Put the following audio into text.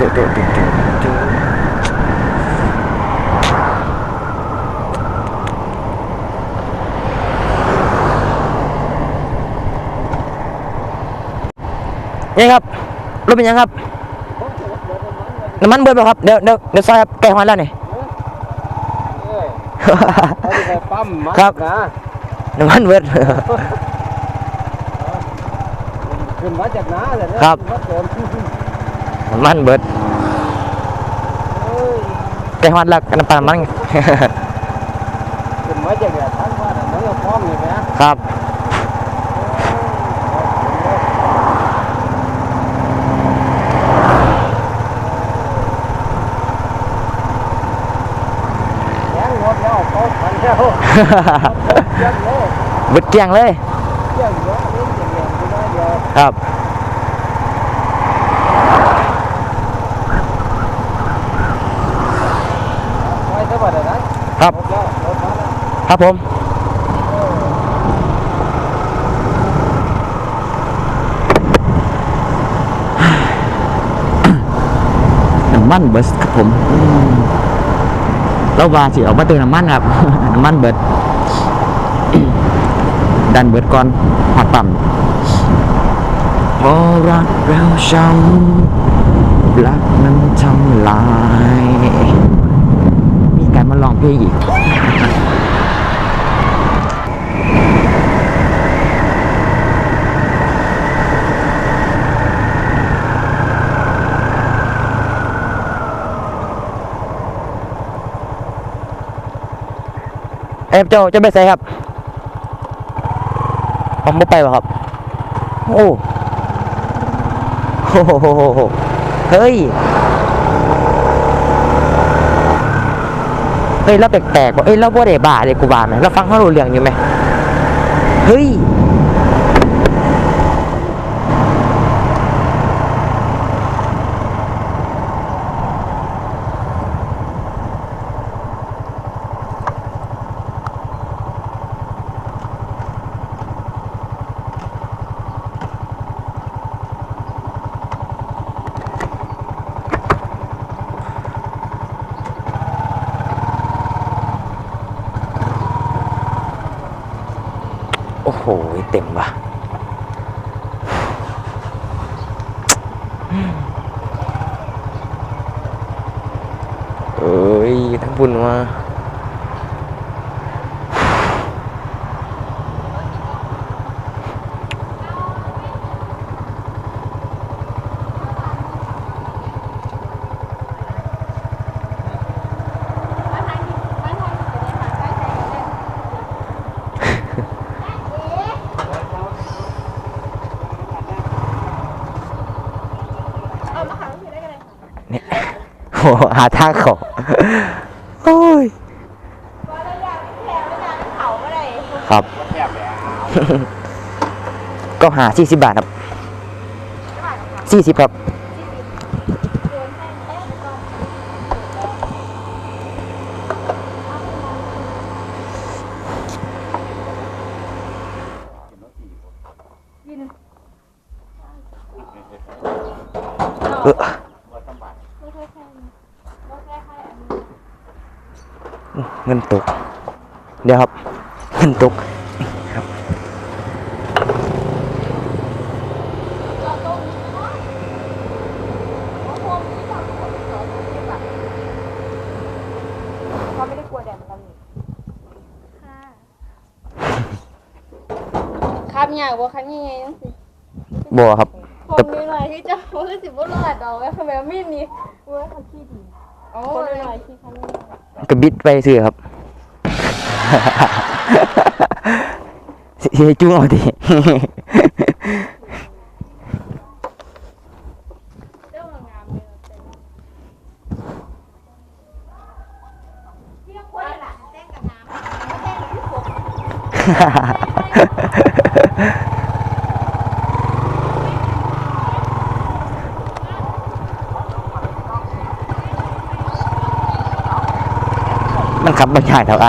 ตุตุตุตุตุนี่ครับรถเป็นยังครับ น้ำมันเบิดป่ะครับ เดี๋ยวเดี๋ยวเดี๋ยวซอยครับแกฮอนแล้วนี่ปั๊มครับน้ำมันเบิดขึ้นมาจากน้าเลยนะครับ มาเติมน้ำมันเบิดเอ้ยแกฮอนแล้วน้ำปลาน้ำมันขึ้นมาจากเนี่ยทั้งว่าแต่มันก็พร้อมอยู่นะครับแข็งหมดแล้วเขาพันแล้วเจ็บโลเบิดเกลียงเลยเจ็บเยอะนี่เจ็บแรงไปน้อยเดียวครับ ไว้ซะบ่ได้นะ ครับรถแล้วรถมาแล้วครับผมน้ำมันเบิดครับผมอืมแล้วว่าสิเอามาเติมน้ำมันครับน้ำมันเบิดดันเบิดก่อนหอดปั๊มพอรักเราช้ำรักนั้นทำลาย มาลองเพลงอีกเอ้ยเจ้าเจะไปใส่ครับผมไม่ไปหรอครับ โอ้โหเฮ้ย เอ้ยเราแปลกๆว่าเอ้ยเราบ่ได้บ้าเลยกูบ้าไหมเราฟังเขารู้เรื่องอยู่ไหมเฮ้ย โอ้โหเต็มว่ะเอ้ยทั้งบุญมา โหหาทางเขาโอ้ยครับ ก็หาสี่สิบบาทครับสี่สิบครับเออ เงินตก เดี๋ยวครับ เงินตกครับเขาไม่ได้กลัวแดดเหมือนกันนี่ครับอยากว่าครับยังไงต้องสิบัวครับผมมีหน่อยที่จะว่าสิบุรุษเอาไว้ทำไมมีดนี้เว้ยทำขี้ดีโอ้ยหน่อยที่ทำ กระบิดไปซื้อครับสิให้จุ้งเอาดิเจ้างามเลยที่าควรล่ะแจ้งกับน้ำไครับพี่ฝนมันขับมันยากเท่าไอ